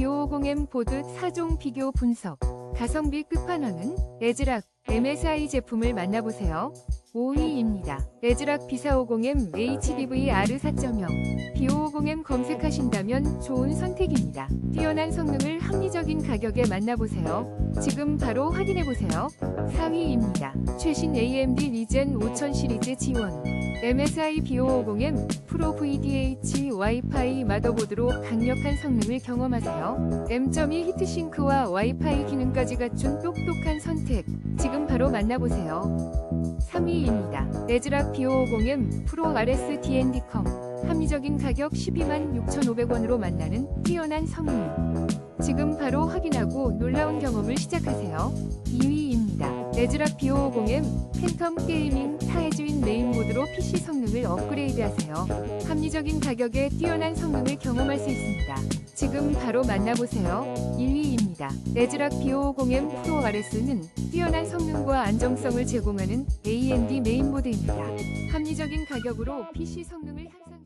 B550M 보드 4종 비교 분석. 가성비 끝판왕은 에즈락 MSI 제품을 만나보세요. 5위입니다. 에즈락 B450M HDV R4.0 B550M 검색하신다면 좋은 선택입니다. 뛰어난 성능을 합리적인 가격에 만나보세요. 지금 바로 확인해보세요. 4위입니다. 최신 AMD 리젠 5000 시리즈 지원 MSI B550M 프로 VDH 와이파이 마더보드로 강력한 성능을 경험하세요. M.2 히트싱크와 와이파이 기능까지 갖춘 똑똑한 선택. 지금 바로 만나보세요. 3위입니다. 에즈락 B550M 프로 RS D&D컴 합리적인 가격 12만 6,500원으로 만나는 뛰어난 성능. 지금 바로 확인하고 놀라운 경험을 시작하세요. 2위입니다. 에즈락 B550M 팬텀 게이밍 타해주인 메인보드로 PC 성 능을 업그레이드하세요. 합리적인 가격에 뛰어난 성능을 경험할 수 있습니다. 지금 바로 만나보세요. 1위입니다. 에즈락 B550M 프로 RS는 뛰어난 성능과 안정성을 제공하는 AMD 메인보드입니다. 합리적인 가격으로 PC 성능을 향상